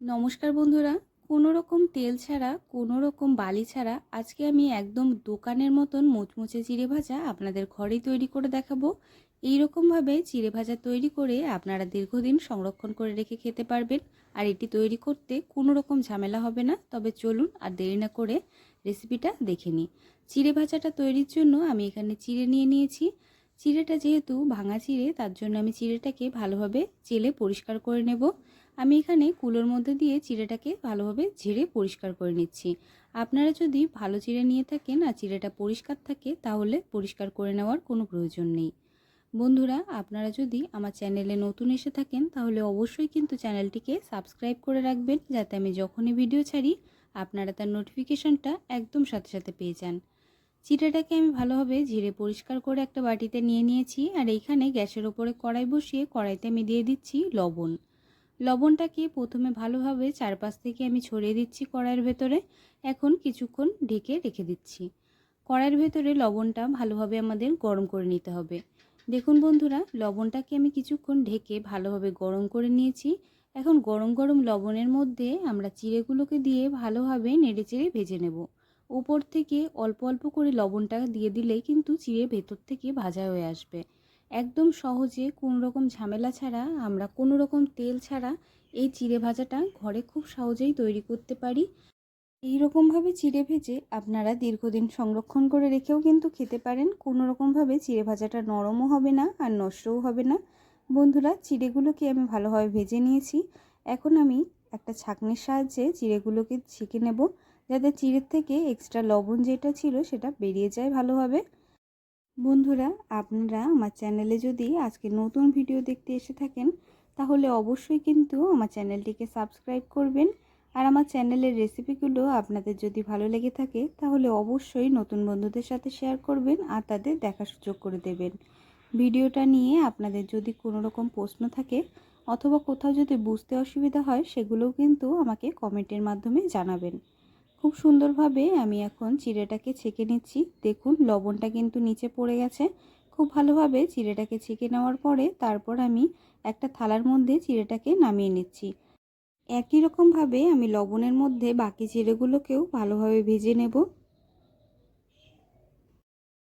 নমস্কার বন্ধুরা। কোনো রকম তেল ছাড়া, কোনো রকম বালি ছাড়া আজকে আমি একদম দোকানের মতন মুচমুচে চিড়ে ভাজা আপনাদের ঘরেই তৈরি করে দেখাবো। এই রকমভাবে চিড়ে ভাজা তৈরি করে আপনারা দীর্ঘদিন সংরক্ষণ করে রেখে খেতে পারবেন। আর এটি তৈরি করতে কোনো রকম ঝামেলা হবে না। তবে চলুন আর দেরি না করে রেসিপিটা দেখে নিই। চিড়ে ভাজাটা তৈরির জন্য আমি এখানে চিড়ে নিয়ে নিয়েছি। চিড়েটা যেহেতু ভাঙা চিড়ে, তার জন্য আমি চিড়েটাকে ভালোভাবে চেলে পরিষ্কার করে নেব। আমি এখানে কুলোর মধ্যে দিয়ে চিড়েটাকে ভালোভাবে ঝেড়ে পরিষ্কার করে নিচ্ছি। আপনারা যদি ভালো চিড়ে নিয়ে থাকেন আর চিড়েটা পরিষ্কার থাকে, তাহলে পরিষ্কার করে নেওয়ার কোনো প্রয়োজন নেই। বন্ধুরা, আপনারা যদি আমার চ্যানেলে নতুন এসে থাকেন, তাহলে অবশ্যই কিন্তু চ্যানেলটিকে সাবস্ক্রাইব করে রাখবেন, যাতে আমি যখনই ভিডিও ছাড়ি, আপনারা তার নোটিফিকেশানটা একদম সাথে সাথে পেয়ে যান। চিড়েটাকে আমি ভালোভাবে ঝেড়ে পরিষ্কার করে একটা বাটিতে নিয়ে নিয়েছি, আর এইখানে গ্যাসের ওপরে কড়াই বসিয়ে কড়াইতে আমি দিয়ে দিচ্ছি লবণ। লবণটাকে প্রথমে ভালোভাবে চারপাশ থেকে আমি ছড়িয়ে দিচ্ছি কড়াইয়ের ভেতরে। এখন কিছুক্ষণ ঢেকে রেখে দিচ্ছি। কড়াইয়ের ভেতরে লবণটা ভালোভাবে আমাদের গরম করে নিতে হবে। দেখুন বন্ধুরা, লবণটাকে আমি কিছুক্ষণ ঢেকে ভালোভাবে গরম করে নিয়েছি। এখন গরম গরম লবণের মধ্যে আমরা চিড়েগুলোকে দিয়ে ভালোভাবে নেড়ে চেড়ে ভেজে নেব। উপর থেকে অল্প অল্প করে লবণটা দিয়ে দিলেই কিন্তু চিড়ে ভেতর থেকে ভাজা হয়ে আসবে। একদম সহজে কোনো রকম ঝামেলা ছাড়া, আমরা কোনো রকম তেল ছাড়া এই চিড়ে ভাজাটা ঘরে খুব সহজেই তৈরি করতে পারি। এই রকমভাবে চিড়ে ভেজে আপনারা দীর্ঘদিন সংরক্ষণ করে রেখেও কিন্তু খেতে পারেন। কোনো রকমভাবে চিড়ে ভাজাটা নরমও হবে না আর নষ্টও হবে না। বন্ধুরা, চিড়েগুলোকে আমি ভালোভাবে ভেজে নিয়েছি। এখন আমি একটা ছাঁকনির সাহায্যে চিড়েগুলোকে ছেঁকে নেব, যাতে চিড়ের থেকে এক্সট্রা লবণ যেটা ছিল সেটা বেরিয়ে যায় ভালোভাবে। বন্ধুরা, আপনারা আমার চ্যানেলে যদি আজকে নতুন ভিডিও দেখতে এসে থাকেন, তাহলে অবশ্যই কিন্তু আমার চ্যানেলটিকে সাবস্ক্রাইব করবেন। আর আমার চ্যানেলের রেসিপিগুলো আপনাদের যদি ভালো লেগে থাকে, তাহলে অবশ্যই নতুন বন্ধুদের সাথে শেয়ার করবেন আর তাদের দেখার সুযোগ করে দেবেন। ভিডিওটা নিয়ে আপনাদের যদি কোনো রকম প্রশ্ন থাকে, অথবা কোথাও যদি বুঝতে অসুবিধা হয়, সেগুলোও কিন্তু আমাকে কমেন্টের মাধ্যমে জানাবেন। খুব সুন্দরভাবে আমি এখন চিড়েটাকে ছেঁকে নিচ্ছি। দেখুন, লবণটা কিন্তু নিচে পড়ে গেছে। খুব ভালোভাবে চিড়েটাকে ছেঁকে নেওয়ার পরে তারপর আমি একটা থালার মধ্যে চিড়েটাকে নামিয়ে নিচ্ছি। একই রকমভাবে আমি লবণের মধ্যে বাকি চিড়েগুলোকেও ভালোভাবে ভেজে নেব।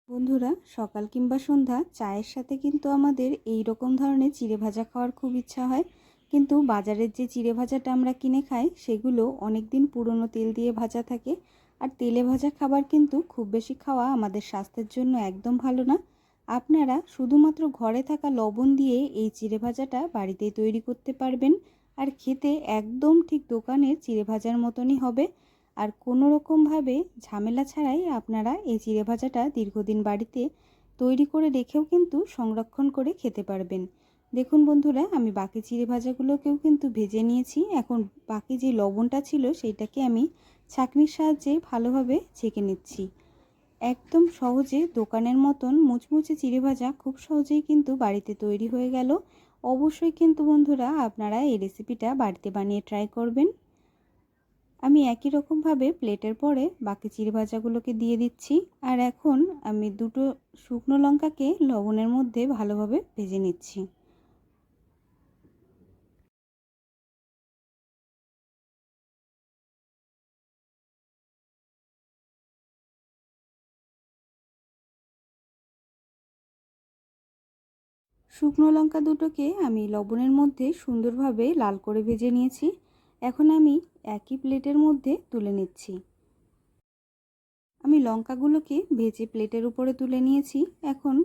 বন্ধুরা, সকাল কিংবা সন্ধ্যা, চায়ের সাথে কিন্তু আমাদের এই রকম ধরনের চিড়ে ভাজা খাওয়ার খুব ইচ্ছা হয়। কিন্তু বাজারের যে চিড়ে ভাজাটা আমরা কিনে খাই, সেগুলো অনেক দিন পুরনো তেল দিয়ে ভাজা থাকে। আর তেলে ভাজা খাবার কিন্তু খুব বেশি খাওয়া আমাদের স্বাস্থ্যের জন্য একদম ভালো না। আপনারা শুধুমাত্র ঘরে থাকা লবণ দিয়ে এই চিড়ে ভাজাটা বাড়িতেই তৈরি করতে পারবেন। আর খেতে একদম ঠিক দোকানের চিড়ে ভাজার মতনই হবে। আর কোনো রকমভাবে ঝামেলা ছাড়াই আপনারা এই চিড়ে ভাজাটা দীর্ঘদিন বাড়িতে তৈরি করে রেখেও কিন্তু সংরক্ষণ করে খেতে পারবেন। দেখুন বন্ধুরা, আমি বাকি চিড়ে ভাজাগুলোকেও কিন্তু ভেজে নিয়েছি। এখন বাকি যে লবণটা ছিল, সেইটাকে আমি ছাঁকনির সাহায্যে ভালোভাবে ছেঁকে নিচ্ছি। একদম সহজে দোকানের মতন মুচমুচে চিড়ে ভাজা খুব সহজেই কিন্তু বাড়িতে তৈরি হয়ে গেল। অবশ্যই কিন্তু বন্ধুরা, আপনারা এই রেসিপিটা বাড়িতে বানিয়ে ট্রাই করবেন। আমি একই রকমভাবে প্লেটের পরে বাকি চিড়ে ভাজাগুলোকে দিয়ে দিচ্ছি। আর এখন আমি দুটো শুকনো লঙ্কাকে লবণের মধ্যে ভালোভাবে ভেজে নিচ্ছি। শুকনো লঙ্কা দুটোকে আমি লবণের মধ্যে সুন্দরভাবে লাল করে ভেজে নিয়েছি। এখন আমি একই প্লেটের মধ্যে তুলে নিচ্ছি। আমি লঙ্কাগুলোকে ভেজে প্লেটের উপরে তুলে নিয়েছি। এখন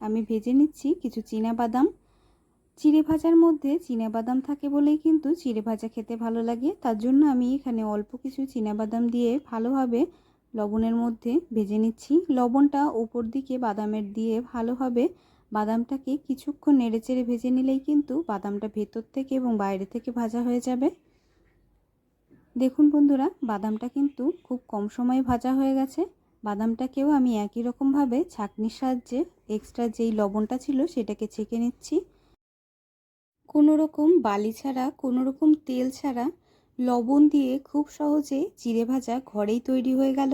আমি ভেজে নিচ্ছি কিছু বাদাম চিড়ে ভাজার মধ্যে বাদাম থাকে বলেই কিন্তু চিড়ে ভাজা খেতে ভালো লাগে। তার জন্য আমি এখানে অল্প কিছু বাদাম দিয়ে ভালোভাবে লবণের মধ্যে ভেজে নিচ্ছি। লবণটা উপর দিকে বাদামের দিয়ে ভালোভাবে বাদামটাকে কিছুক্ষণ নেড়েচেড়ে ভেজে নিলেই কিন্তু বাদামটা ভেতর থেকে এবং বাইরে থেকে ভাজা হয়ে যাবে। দেখুন বন্ধুরা, বাদামটা কিন্তু খুব কম সময়ে ভাজা হয়ে গেছে। বাদামটাকেও আমি একই রকমভাবে ছাঁকনির সাহায্যে এক্সট্রা যেই লবণটা ছিল সেটাকে ছেঁকে নিচ্ছি। কোনো রকম বালি ছাড়া কোনো রকম তেল ছাড়া লবণ দিয়ে খুব সহজে চিড়ে ভাজা ঘরেই তৈরি হয়ে গেল।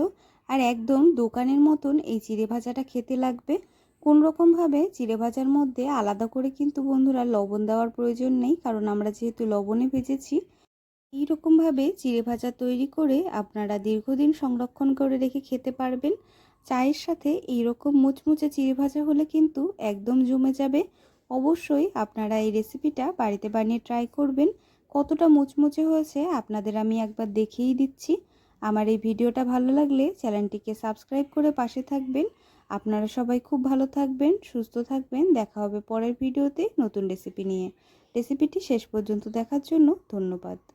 আর একদম দোকানের মতন এই চিড়ে ভাজাটা খেতে লাগবে। কোন রকমভাবে চিড়ে ভাজার মধ্যে আলাদা করে কিন্তু বন্ধুরা লবণ দেওয়ার প্রয়োজন নেই, কারণ আমরা যেহেতু লবণে ভেজেছি এই রকমভাবে চিড়ে ভাজা তৈরি করে আপনারা দীর্ঘদিন সংরক্ষণ করে রেখে খেতে পারবেন। চায়ের সাথে এই রকম মুচমুচে চিড়ে ভাজা হলে কিন্তু একদম জমে যাবে। অবশ্যই আপনারা এই রেসিপিটা বাড়িতে বানিয়ে ট্রাই করবেন। কতটা মুচমুচে হয়েছে আপনাদের আমি একবার দেখিয়েই দিচ্ছি। আমার এই ভিডিওটা ভালো লাগলে চ্যানেলটিকে সাবস্ক্রাইব করে পাশে থাকবেন। আপনারা সবাই খুব ভালো থাকবেন, সুস্থ থাকবেন। দেখা হবে পরের ভিডিওতে নতুন রেসিপি নিয়ে। রেসিপিটি শেষ পর্যন্ত দেখার জন্য ধন্যবাদ।